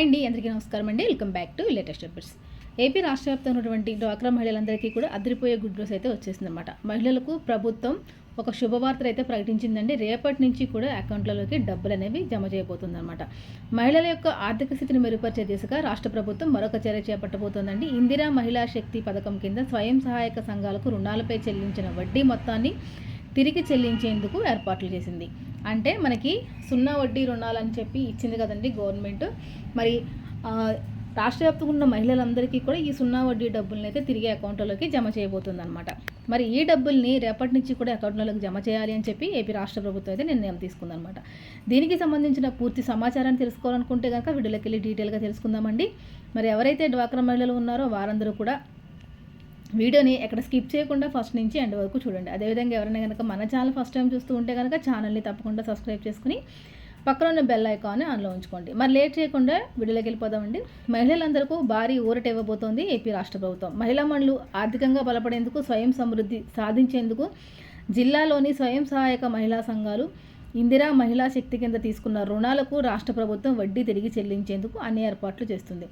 Hi అండి అందరికీ నమస్కారం అండి. Welcome back to latest updates AP రాష్ట్ర వ్యాప్తంగా ఉన్నటువంటి డ్వాక్రా మహిళలందరికీ కూడా అదిరిపోయే గుడ్ న్యూస్ అయితే వచ్చేసిందన్నమాట. మహిళలకు ప్రభుత్వం ఒక శుభవార్త అయితే ప్రకటించిందండి. రేపటి నుంచి కూడా అకౌంట్లలోకి డబ్బులు అనేవి జమ చేయబోతుందన్నమాట. మహిళల యొక్క ఆర్థిక స్థితిని మెరుగుపరిచే దిశగా రాష్ట్ర ప్రభుత్వం మరొక చర్య చేపట్టబోతోందండి. ఇందిరా మహిళా శక్తి పథకం కింద స్వయం సహాయక సంఘాలకు రుణాలపై చెల్లించిన వడ్డీ మొత్తాన్ని తిరిగి చెల్లించేందుకు ఏర్పాట్లు చేసింది. అంటే మనకి సున్నా వడ్డీ రుణాలని చెప్పి ఇచ్చింది కదండి గవర్నమెంట్. మరి రాష్ట్ర వ్యాప్తంగా ఉన్న మహిళలందరికీ కూడా ఈ సున్నా వడ్డీ డబ్బుల్ని అయితే తిరిగి అకౌంట్లోకి జమ చేయబోతుంది అనమాట మరి ఈ డబ్బుల్ని రేపటి నుంచి కూడా అకౌంట్లోకి జమ చేయాలి అని చెప్పి ఏపీ రాష్ట్ర ప్రభుత్వం అయితే నిర్ణయం తీసుకుందనమాట దీనికి సంబంధించిన పూర్తి సమాచారాన్ని తెలుసుకోవాలనుకుంటే కనుక వీడియోలోకి వెళ్ళి డీటెయిల్గా తెలుసుకుందామండి. మరి ఎవరైతే డ్వాక్రా మహిళలు ఉన్నారో వారందరూ కూడా వీడియోని ఎక్కడ స్కిప్ చేయకుండా ఫస్ట్ నుంచి ఎండ్ వరకు చూడండి. అదేవిధంగా ఎవరైనా కనుక మన ఛానల్ ఫస్ట్ టైం చూస్తూ ఉంటే కనుక ఛానల్ని తప్పకుండా సబ్స్క్రైబ్ చేసుకుని పక్కన ఉన్న బెల్ ఐకాన్ని ఆన్లో ఉంచుకోండి. మరి లేట్ చేయకుండా వీడియోలోకి వెళ్ళిపోదామండి. మహిళలందరికీ భారీ ఊరట ఇవ్వబోతోంది ఏపీ రాష్ట్ర ప్రభుత్వం. మహిళా మనులు ఆర్థికంగా బలపడేందుకు స్వయం సమృద్ధి సాధించేందుకు జిల్లాలోని స్వయం సహాయక మహిళా సంఘాలు ఇందిరా మహిళా శక్తి కింద తీసుకున్న రుణాలకు రాష్ట్ర ప్రభుత్వం వడ్డీ తిరిగి చెల్లించేందుకు అన్ని ఏర్పాట్లు చేస్తుంది.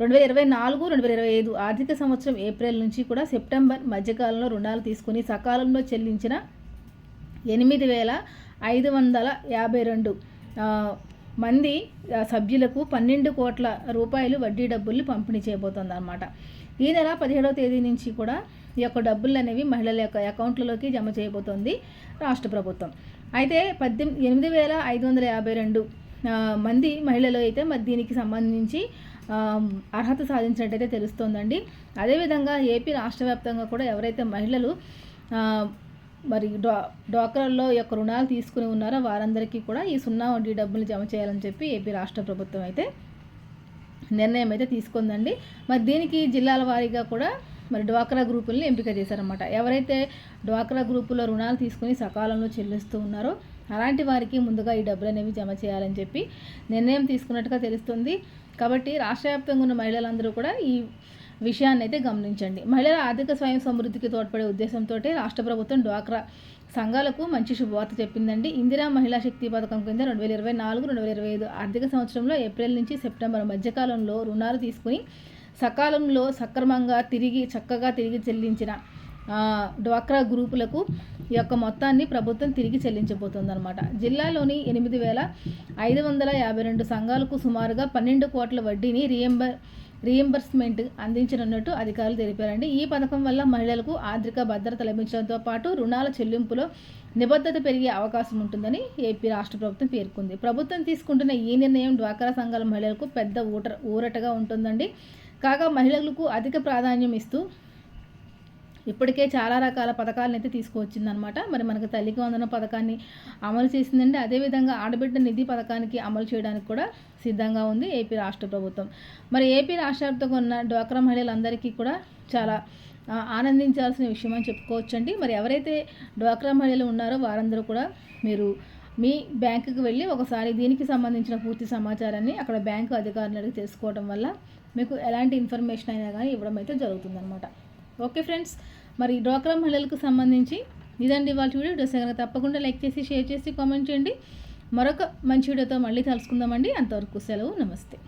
రెండు వేల ఇరవై నాలుగు రెండు వేల ఇరవై ఐదు ఆర్థిక సంవత్సరం ఏప్రిల్ నుంచి కూడా సెప్టెంబర్ మధ్యకాలంలో రుణాలు తీసుకుని సకాలంలో చెల్లించిన ఎనిమిది వేల ఐదు వందల యాభై రెండు మంది సభ్యులకు పన్నెండు కోట్ల రూపాయలు వడ్డీ డబ్బుల్ని పంపిణీ చేయబోతోంది అనమాట ఈ నెల పదిహేడవ తేదీ నుంచి కూడా ఈ యొక్క డబ్బులు అనేవి మహిళల యొక్క అకౌంట్లలోకి జమ చేయబోతోంది రాష్ట్ర ప్రభుత్వం. అయితే పద్దెనిమిది ఎనిమిది వేల ఐదు వందల యాభై రెండు మంది మహిళలు అయితే మరి దీనికి సంబంధించి అర్హత సాధించినట్టయితే తెలుస్తోందండి. అదేవిధంగా ఏపీ రాష్ట్ర వ్యాప్తంగా కూడా ఎవరైతే మహిళలు మరి డా డ్వాక్రాల్లో యొక్క రుణాలు తీసుకుని ఉన్నారో వారందరికీ కూడా ఈ సున్నా వడ్డీ డబ్బులు జమ చేయాలని చెప్పి ఏపీ రాష్ట్ర ప్రభుత్వం అయితే నిర్ణయం అయితే తీసుకుందండి. మరి దీనికి జిల్లాల వారీగా కూడా మరి డ్వాక్రా గ్రూపుల్ని ఎంపిక చేశారన్నమాట. ఎవరైతే డ్వాక్రా గ్రూపులో రుణాలు తీసుకుని సకాలంలో చెల్లిస్తూ ఉన్నారో అలాంటి వారికి ముందుగా ఈ డబ్బులు అనేవి జమ చేయాలని చెప్పి నిర్ణయం తీసుకున్నట్టుగా తెలుస్తుంది. కాబట్టి రాష్ట్ర వ్యాప్తంగా ఉన్న మహిళలందరూ కూడా ఈ విషయాన్ని అయితే గమనించండి. మహిళల ఆర్థిక స్వయం సమృద్ధికి తోడ్పడే ఉద్దేశంతో రాష్ట్ర ప్రభుత్వం డ్వాక్రా సంఘాలకు మంచి శుభవార్త చెప్పిందండి. ఇందిరా మహిళా శక్తి పథకం కింద రెండు వేల ఇరవై నాలుగు రెండు వేల ఇరవై ఐదు ఆర్థిక సంవత్సరంలో ఏప్రిల్ నుంచి సెప్టెంబర్ మధ్యకాలంలో రుణాలు తీసుకుని సకాలంలో సక్రమంగా తిరిగి చక్కగా తిరిగి చెల్లించిన డ్వాక్రా గ్రూపులకు ఈ యొక్క మొత్తాన్ని ప్రభుత్వం తిరిగి చెల్లించబోతుందన్నమాట. జిల్లాలోని ఎనిమిది వేల ఐదు వందల యాభై రెండు సంఘాలకు సుమారుగా పన్నెండు కోట్ల వడ్డీని రీఎంబర్ రీఎంబర్స్మెంట్ అందించనున్నట్టు అధికారులు తెలిపారండి. ఈ పథకం వల్ల మహిళలకు ఆర్థిక భద్రత లభించడంతో పాటు రుణాల చెల్లింపులో నిబద్ధత పెరిగే అవకాశం ఉంటుందని ఏపీ రాష్ట్ర ప్రభుత్వం పేర్కొంది. ప్రభుత్వం తీసుకుంటున్న ఈ నిర్ణయం డ్వాక్రా సంఘాల మహిళలకు పెద్ద ఊట ఊరటగా ఉంటుందండి. కాగా మహిళలకు అధిక ప్రాధాన్యం ఇస్తూ ఇప్పటికే చాలా రకాల పథకాలను అయితే తీసుకువచ్చిందనమాట మరి మనకు తల్లికి వందన పథకాన్ని అమలు చేసిందండి. అదేవిధంగా ఆడబిడ్డ నిధి పథకానికి అమలు చేయడానికి కూడా సిద్ధంగా ఉంది ఏపీ రాష్ట్ర ప్రభుత్వం. మరి ఏపీ రాష్ట్రంతో ఉన్న డ్వాక్రా మహిళలందరికీ కూడా చాలా ఆనందించాల్సిన విషయం అని చెప్పుకోవచ్చండి. మరి ఎవరైతే డ్వాక్రా మహిళలు ఉన్నారో వారందరూ కూడా మీరు మీ బ్యాంకుకి వెళ్ళి ఒకసారి దీనికి సంబంధించిన పూర్తి సమాచారాన్ని అక్కడ బ్యాంకు అధికారులు అడిగి తెలుసుకోవడం వల్ల మీకు ఎలాంటి ఇన్ఫర్మేషన్ అయినా కానీ ఇవ్వడం అయితే జరుగుతుందన్నమాట. ఓకే ఫ్రెండ్స్ మరి డ్వాక్రా మహిళలకు సంబంధించి ఇదండి వాళ్ళ వీడియో. వీడియోస్ కనుక తప్పకుండా లైక్ చేసి షేర్ చేసి కామెంట్ చేయండి. మరొక మంచి వీడియోతో మళ్ళీ కలుసుకుందామండి. అంతవరకు సెలవు నమస్తే.